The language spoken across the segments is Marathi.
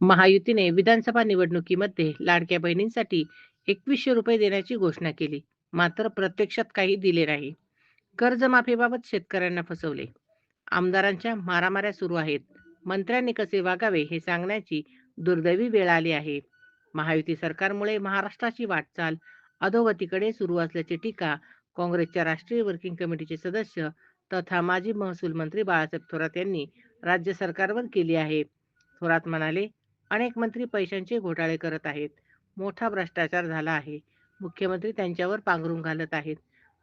महायुतीने विधानसभा निवडणुकीमध्ये लाडक्या बहिणींसाठी एकवीसशे रुपये देण्याची घोषणा केली. मात्र प्रत्यक्षात काही दिले नाही. कर्जमाफीबाबत शेतकऱ्यांना फसवले. आमदारांच्या मारामाऱ्या सुरू आहेत. मंत्र्यांनी कसे वागावे हे सांगण्याची दुर्दैवी वेळ आली आहे. महायुती सरकारमुळे महाराष्ट्राची वाटचाल अधोगतीकडे सुरू असल्याची टीका काँग्रेसच्या राष्ट्रीय वर्किंग कमिटीचे सदस्य तथा माजी महसूल मंत्री बाळासाहेब थोरात यांनी राज्य सरकारवर केली आहे. थोरात म्हणाले अनेक मंत्री पैशांचे घोटाळे करत आहेत. मोठा भ्रष्टाचार झाला आहे. मुख्यमंत्री त्यांच्यावर पांघरून घालत आहेत.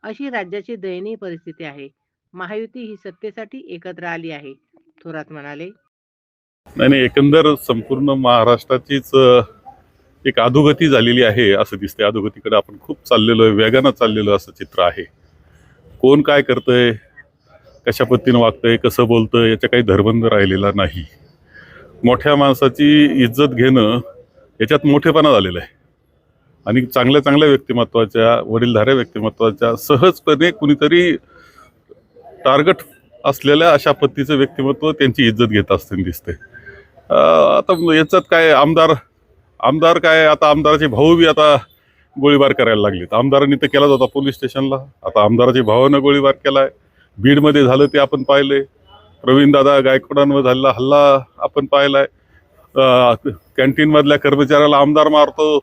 अशी राज्याची दयनीय परिस्थिती आहे. महायुती ही सत्तेसाठी एकत्र आली आहे. थोरात म्हणाले. नाही नाही एकंदर संपूर्ण महाराष्ट्राचीच एक अधोगती झालेली आहे असं दिसतंय. अधोगतीकडे आपण खूप चाललेलो आहे वेगानं चाललेलो असं चित्र आहे. कोण काय करतंय कशा पद्धतीनं वागतंय कसं बोलतंय याचा काही धर्मंध राहिलेला नाही. मोठ्या माणसाची इज्जत घेणं याच्यात मोठेपणा झालेला आहे. आणि चांगल्या चांगल्या व्यक्तिमत्वाच्या वडीलधाऱ्या व्यक्तिमत्वाच्या सहजपणे कुणीतरी टार्गेट असलेल्या अशा पद्धतीचं व्यक्तिमत्व त्यांची इज्जत घेत असताना दिसते आता याच्यात काय आमदार आमदार काय आता आमदाराचे भाऊ बी आता गोळीबार करायला लागलेत. आमदारांनी तर केलाच होता पोलीस स्टेशनला. आता आमदाराच्या भावानं गोळीबार केला आहे बीडमध्ये झालं ते आपण पाहिले प्रवीण गायकवाडांवर झालेला हल्ला आपण पाहिलाय. आहे कॅन्टीनमधल्या कर्मचाऱ्याला आमदार मारतो.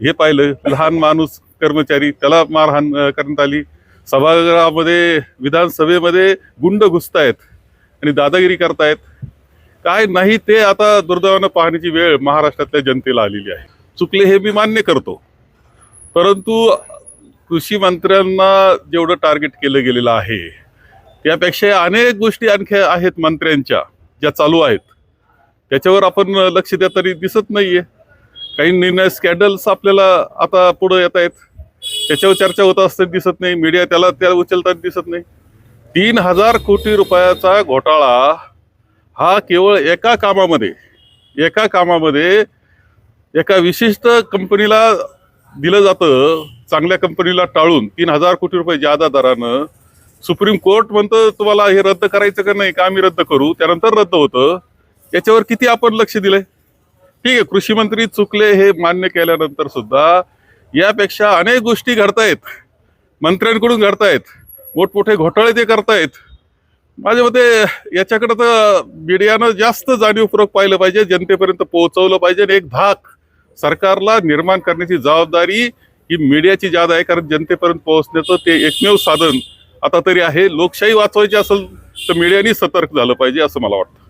हे पाहिलं. लहान माणूस कर्मचारी त्याला मारहाण करण्यात आली. सभागृहामध्ये विधानसभेमध्ये गुंड घुसतायत आणि दादागिरी करतायत. काय नाही ते आता दुर्दैवानं पाहण्याची वेळ महाराष्ट्रातल्या जनतेला आलेली आहे. चुकले हे मी मान्य करतो. परंतु कृषी मंत्र्यांना जेवढं टार्गेट केलं गेलेलं आहे यापेक्षा अनेक गोष्टी आणखी आहेत मंत्र्यांच्या ज्या चालू आहेत. त्याच्यावर आपण लक्ष द्या तरी दिसत नाहीये. काही निर्णय स्कॅडल्स आपल्याला आता पुढे येत आहेत. त्याच्यावर चर्चा होत असताना दिसत नाही. मीडिया त्याला त्या उचलताना दिसत नाही. तीन हजार कोटी रुपयाचा घोटाळा हा केवळ एका कामामध्ये एका कामामध्ये एका विशिष्ट कंपनीला दिलं जातं. चांगल्या कंपनीला टाळून तीन हजार कोटी रुपये जादा दरानं सुप्रीम कोर्ट म्हणतं तुम्हाला हे रद्द करायचं का नाही? का आम्ही रद्द करू? त्यानंतर रद्द होतं. याच्यावर किती आपण लक्ष दिलंय? ठीक आहे कृषी मंत्री चुकले हे मान्य केल्यानंतर सुद्धा यापेक्षा अनेक गोष्टी घडतायत. मंत्र्यांकडून घडतायत. मोठमोठे घोटाळे ते करतायत. माझ्या मते याच्याकडे तर मीडियानं जास्त जाणीवपूर्वक पाहिलं पाहिजे जनतेपर्यंत पोहोचवलं पाहिजे आणि एक धाक सरकारला निर्माण करण्याची जबाबदारी ही मीडियाची ज्यादा आहे कारण जनतेपर्यंत पोहोचण्याचं ते एकमेव साधन आता तरी आहे. लोकशाही वाचवायची असेल तर मीडियानी सतर्क झालं पाहिजे असं मला वाटतं.